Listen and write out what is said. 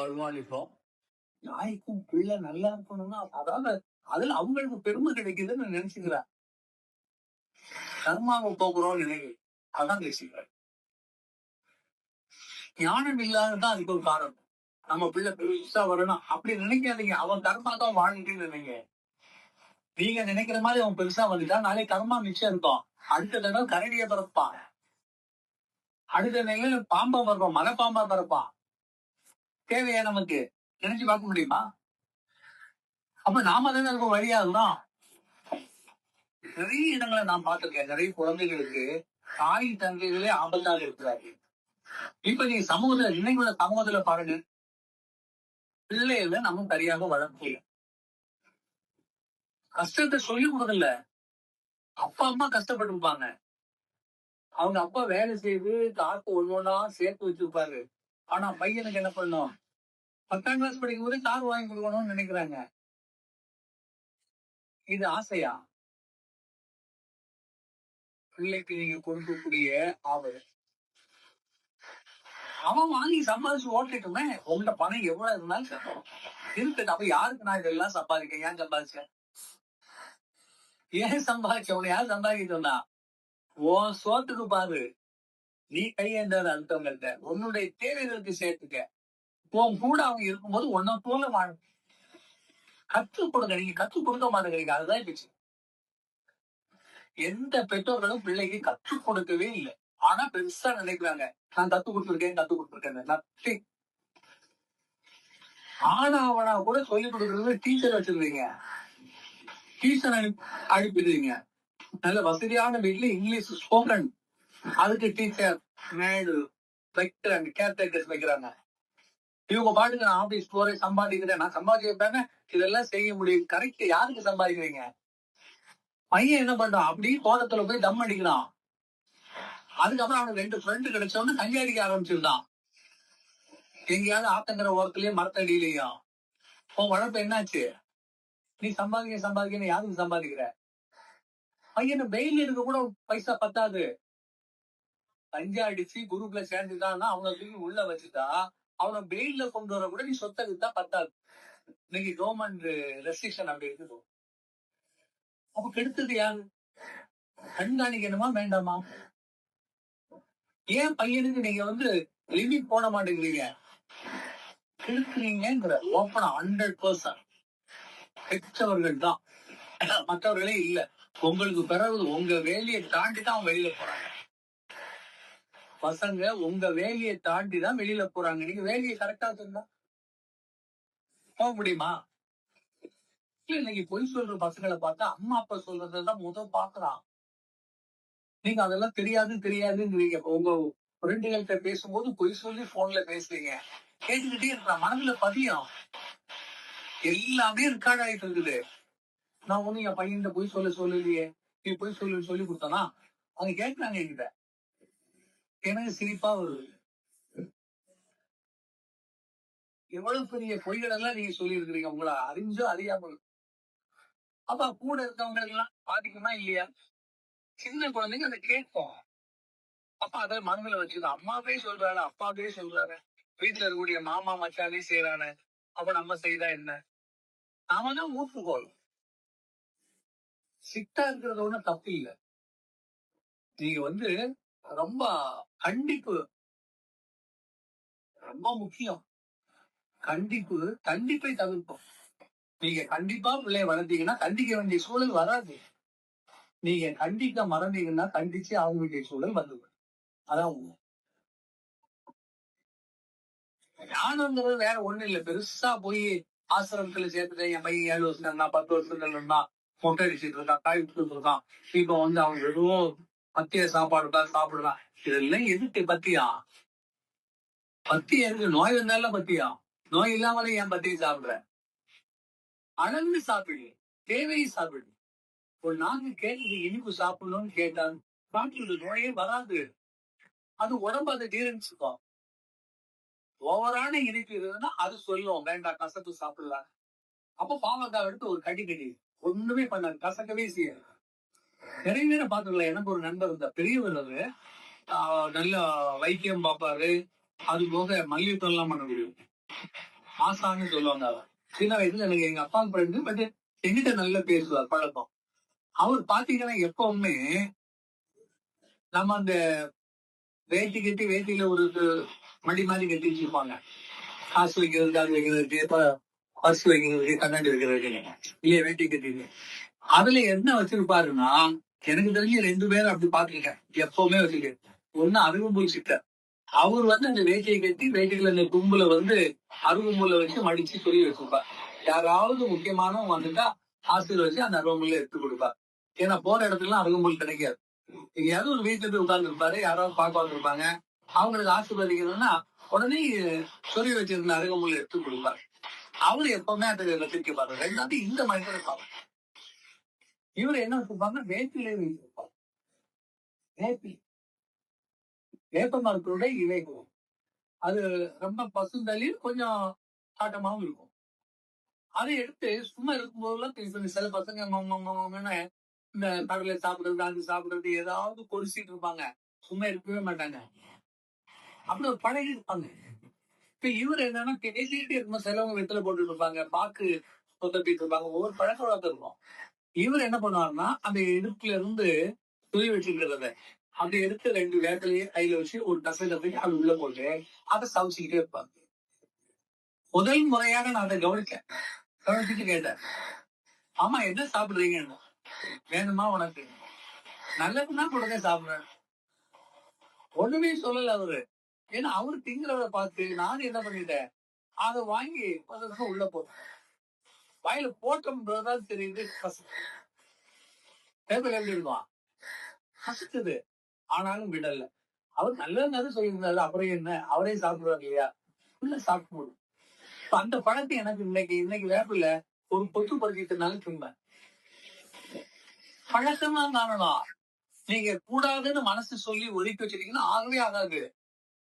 வருமானிப்போம். நாய்க்கும் பிள்ளை நல்லா இருக்கணும்னா அதாவது அதுல அவங்களுக்கு பெருமை கிடைக்குதுன்னு நினைச்சுக்கிறார் கர்மாவை போக்குறோம் நினைவு அதான் பேசுகிறார் ஞானம் இல்லாததான் அதுக்கு ஒரு காரணம். நம்ம பிள்ளை பெருசா வரணும். அப்படி நினைக்காதீங்க. அவன் கர்மா தான் வாழ்ந்துட்டு நினைங்க. நீங்க நினைக்கிற மாதிரி அவன் பெருசா வந்துட்டா நாளே கர்மா மிச்சம் இருக்கும். அடுத்த தடவை கரடிய பிறப்பான். அடுத்த நிலையில பாம்பா பிறப்பான். மலை பாம்பா பிறப்பான். தேவையா நமக்கு? நினைச்சு பார்க்க முடியுமா? அப்ப நாம தானே இருக்கும் வழியாதுதான் நிறைய இடங்களை நான் பார்த்திருக்கேன். நிறைய குழந்தைகளுக்கு தாய் தந்தைகளே ஆபத்தாக இருக்கிறார்கள். இப்ப நீ சமூகத்துல நினைவுல சமூகத்துல பாருங்க. பிள்ளைகளை நம்ம சரியாக வளர்க்கல கஷ்டத்தை சொல்லி கொடுக்கல. அப்பா அம்மா கஷ்டப்பட்டு இருப்பாங்க அவங்க அப்பா வேலை செய்து காசு ஒன்னொன்னா சேர்த்து வச்சிருப்பாரு. ஆனா பையனுக்கு என்ன பண்ணும் பத்தாம் கிளாஸ் படிக்கும் போது கார் வாங்கி கொடுக்கணும்னு நினைக்கிறாங்க. இது ஆசையா? பிள்ளைக்கு நீங்க கொடுக்கக்கூடிய ஆவல். அவன் வாங்கி சம்பாதிச்சு ஓட்டிட்டுமே உங்கள்ட்ட பணம் எவ்வளவு இருந்தாலும் சத்தம் இருக்குது அப்ப யாருக்கு நான் இதெல்லாம் சம்பாதிக்க ஏன் சம்பாதிச்சேன் ஏன் சம்பாதிச்ச? உன்னை யார் சம்பாதிக்க சொன்னா? உன் சோத்துக்கு பாரு. நீ கையேந்தாத அடுத்தவங்கள்ட்ட உன்னுடைய தேவைகளுக்கு சேர்த்துக்க. உன் கூட அவங்க இருக்கும்போது உன்னை போல வாழும் கற்றுக் கொடுங்க. நீங்க கற்றுக் கொடுக்க மாட்டேங்கிறீங்க. அதுதான் பேச்சு எந்த பெற்றோர்களும் பிள்ளைக்கு கற்றுக் கொடுக்கவே இல்லை. ஆனா பெருசா நினைக்கிறாங்க. நான் கத்து கொடுத்துருக்கேன் கத்து கொடுத்துருக்கேன் நத்தி ஆனா அவனா கூட சொல்லிக் கொடுக்கறது டீச்சர் வச்சிருந்தீங்க. டீச்சர் அனுப்பி அனுப்பிடுறீங்க. நல்ல வசதியான வீட்ல இங்கிலீஷ் ஸ்போக்கன் அதுக்கு டீச்சர் மேடு வைக்கிறாங்க கேர்டேக்கர்ஸ் வைக்கிறாங்க. இவங்க பாட்டுக்கு நான் ஆபீஸ் போறேன் சம்பாதிக்கிறேன். நான் சம்பாதிக்கிறேன் இதெல்லாம் செய்ய முடியும். கரெக்ட் யாருக்கு சம்பாதிக்கிறீங்க? பையன் என்ன பண்றான்? அப்படியே கோலத்துல போய் தம் அடிக்கிறான். அதுக்கப்புறம் அவனுக்கு ரெண்டு ஃப்ரெண்டு கிடைச்சவொன்னு கஞ்சி அடிக்க ஆரம்பிச்சிருந்தான். எங்கேயாவது ஆத்தங்கிற ஓரத்துலயே மரத்தடியிலையும் உன் வளர்ப்பு என்னாச்சு? நீ சம்பாதிக்க சம்பாதிக்க யாருக்கு சம்பாதிக்கிற? பையனை பெயில் எடுக்க கூட பைசா பத்தாது. கஞ்சா அடிச்சு குரூப்ல சேர்ந்துட்டான்னா அவனை தூக்கி உள்ள வச்சுட்டா அவனை பெயில்ல கொண்டு வர கூட நீ சொத்தை வித்தா பத்தாது. இன்னைக்கு கவர்மெண்ட் ரெஸ்ட்ரிக்ஷன் அப்படி இருக்குது? அப்ப கெடுத்தது யாரு? கண்காணிக்கணுமா வேண்டாமா? ஏன் பையனுக்கு நீங்க வந்து லிமிட் போட மாட்டேங்கிறீங்க? கெடுக்கிறீங்கிற ஓப்பனா ஹண்ட்ரட் பர்சன்ட் பெற்றவர்கள் தான். மற்றவர்களே இல்ல. உங்களுக்கு பிறகு உங்க வேலையை தாண்டி தான் வெளியில போறாங்க பசங்க உங்க வேலையை தாண்டி தான் வெளியில போறாங்க. நீங்க வேலையை கரெக்டா சொன்னா போக முடியுமா? இல்ல இன்னைக்கு பொய் சொல்ற பசங்களை பார்த்தா அம்மா அப்பா சொல்றதெல்லாம் முதல் பாக்குறான் நீங்க அதெல்லாம் தெரியாது தெரியாதுங்கிறீங்க. உங்க ஃப்ரெண்டுகள்கிட்ட பேசும்போது பொய் சொல்லி போன்ல பேசுறீங்க. கேட்டுக்கிட்டே இருக்கிறான் மனதுல பதியும். எல்லாமே ரெக்கார்ட் ஆயிட்டு இருக்குது. நான் ஒண்ணு என் பையன் பொய் சொல்ல சொல்லலையே. நீ பொய் சொல்லு சொல்லி கொடுத்தனா? அவங்க கேட்கறாங்க என்கிட்ட. எனக்கு சிரிப்பா வருது. எவ்வளவு பெரிய பொய்கள் எல்லாம் நீங்க சொல்லி இருக்கிறீங்க உங்களை அறிஞ்சோ அறியாமல். அப்ப கூட இருக்கவங்களுக்கு எல்லாம் பாதிக்குமா இல்லையா? சின்ன குழந்தைங்க அதை கேட்போம் அப்ப அதை மனதில் வச்சுக்கோ அம்மாவே சொல்றாரு அப்பாவே சொல்றாரு வீட்டுல இருக்கக்கூடிய மாமா மச்சானே செய்யறானு அப்ப நம்ம செய்தா என்ன? நாம தான் ஊற்றுக்கோள் சிட்டா இருக்கிறது ஒண்ணும் தப்பு இல்லை. நீங்க வந்து ரொம்ப கண்டிப்பு. ரொம்ப முக்கியம். கண்டிப்பு கண்டிப்பை தவிர்ப்போம். நீங்க கண்டிப்பா பிள்ளைய வளர்த்தீங்கன்னா கண்டிக்க வேண்டிய சூழல் வராது. நீங்க கண்டிக்க மறந்தீங்கன்னா கண்டிச்சு அவங்களுடைய வேண்டிய சூழல் வந்துவிடும் அதான் ஞானங்கிறது வேற ஒண்ணு இல்ல. பெருசா போய் ஆசிரமத்துல சேர்த்துட்டேன். என் பையன் ஏழு வருஷம் இருந்தா பத்து வருஷம் இருந்தா மொட்டை அடிச்சுட்டு இருக்கான் காய் விட்டு இருக்கான் இப்ப வந்து அவன் எதுவும் பத்திய சாப்பாடு தான் சாப்பிடுறான் இதெல்லாம் எதுக்கு பத்தியா? பத்தி எதுக்கு நோய் வந்தாலும் பத்தியா? நோய் இல்லாமலே என் பத்தியை சாப்பிடுற? அளந்து சாப்பிடு. தேவையை சாப்பிடு. ஒரு நாக்கு கேட்டது இனிப்பு சாப்பிடணும்னு கேட்டான் காட்டில் நோயே வராது. அது உடம்பு அதை ஜீரணிச்சுக்கும் ஓவரான இனிப்பு இருந்ததுன்னா அது சொல்லும். வேண்டாம் கசப்பு சாப்பிடலாம். அப்ப பாவக்காய் எடுத்து ஒரு கடி கடி ஒண்ணுமே பண்ணாது. கசக்கவே செய்யாது. நிறைய பேரை பாத்துக்கலாம் எனக்கு ஒரு நண்பர் இருந்தா பெரியவர் அது நல்ல வைத்தியம் பார்ப்பாரு. அது போக மல்யுத்தம் எல்லாம் பண்ண முடியும். ஆசான்னு சொல்லுவாங்க அவர். சின்ன வயசுல எனக்கு எங்க அப்பா ஃப்ரெண்டு பட் எங்கிட்ட நல்ல பேசுவார் பழக்கம். அவர் பாத்தீங்கன்னா எப்பவுமே நம்ம அந்த வேட்டி கட்டி வேட்டியில ஒரு மடி மாதிரி கட்டி வச்சிருப்பாங்க. காசு வைக்கிறதுக்கு அது வைக்கிறதுக்கு பர்ஸ் வைக்கிறதுக்கு கண்ணாடி வைக்கிறதுக்கு இல்லையா வேட்டி கட்டிட்டு. அதுல என்ன வச்சிருப்பாருன்னா எனக்கு தெரிஞ்சு ரெண்டு பேரும் அப்படி பாத்துருக்கேன் எப்பவுமே வச்சிருக்கேன். ஒண்ணு அருகம்புல் சித்தர். அவர் வந்து அந்த வேட்டையை கட்டி வேட்டியில அந்த கும்பல வந்து அருகம்புல்ல வச்சு மடிச்சு சொல்லி வச்சிருப்பார். யாராவது முக்கியமானவங்க வந்துட்டா ஆசிரியர் அந்த அருகம்புல்ல எடுத்து கொடுப்பார். ஏன்னா போற இடத்துல அருகம்புல் கிடைக்காது. எங்கேயாவது ஒரு வீட்டுல போய் உட்கார்ந்து இருப்பாரு யாராவது பார்க்க வந்திருப்பாங்க. அவங்களுக்கு ஆசீர்வதிக்கணும்னா உடனே சொல்லி வச்சிருந்த அருகம்புல் எடுத்து கொடுப்பார். அவரு எப்பவுமே அதை ரசிக்கப்பாரு ரெண்டாவது இந்த மனிதரை பார்ப்பார். இவர் என்ன வச்சிருப்பாங்க வேப்பிலை வைத்திருப்பார். வேப்பி வேப்ப மரத்தோட இலைகள் அது ரொம்ப பசுந்தளிர் கொஞ்சம் ஆட்டமாவும் இருக்கும். அதை எடுத்து சும்மா இருக்கும்போதெல்லாம் சில பசங்க இந்த கடலை சாப்பிடுறது அது சாப்பிடுறது ஏதாவது கொடிச்சிட்டு இருப்பாங்க. சும்மா இருக்கவே மாட்டாங்க. அப்படி ஒரு பழகி இருப்பாங்க. இப்ப இவர் என்னன்னா பேசிட்டு இருக்கும்போது சிலவங்க வெத்தலை போட்டுட்டு இருப்பாங்க பாக்கு சொத்தப்பிட்டு இருப்பாங்க. ஒவ்வொரு பழக்க வழக்கம் இருக்கும் இவர் என்ன பண்ணுவாருன்னா அந்த இடுப்புல இருந்து துணி வச்சிருக்கிறத அந்த எடுத்து ரெண்டு வேக்கலையே கையில வச்சு ஒரு டசை போய் அது உள்ள போட்டு அதை சமைச்சுக்கிட்டே இருப்பாங்க. முதல் முறையாக நான் அதை கவனிச்சேன் கவனிச்சுட்டு கேட்டேன். ஆமா என்ன சாப்பிடுறீங்கன்னு? வேணுமா உனக்கு? நல்லதுன்னா கொடுங்க சாப்பிடுறேன். ஒண்ணுமே சொல்லல அவரு. ஏன்னா அவரு திங்கிறத பார்த்து நானும் என்ன பண்ணிட்டேன்? அதை வாங்கி உள்ள போட்டேன். வாயில போட்டோம்ன்றதான் தெரியுது கச- டேபிள் எப்படி ஆனாலும் விடல. அவர் நல்லதுன்னு சொல்லியிருந்தாரு. அப்புறம் என்ன? அவரே சாப்பிடுவாங்க இல்லையா? உள்ள சாப்பிட்டு அந்த பழத்தை எனக்கு இன்னைக்கு இன்னைக்கு வேப்பில ஒரு பொத்து பறிக்கிறதுனால திம்பேன் பழக்கமா காரணம் நீங்க கூடாதுன்னு மனசு சொல்லி ஒதுக்கி வச்சிருக்கீங்கன்னா ஆகவே ஆகாது.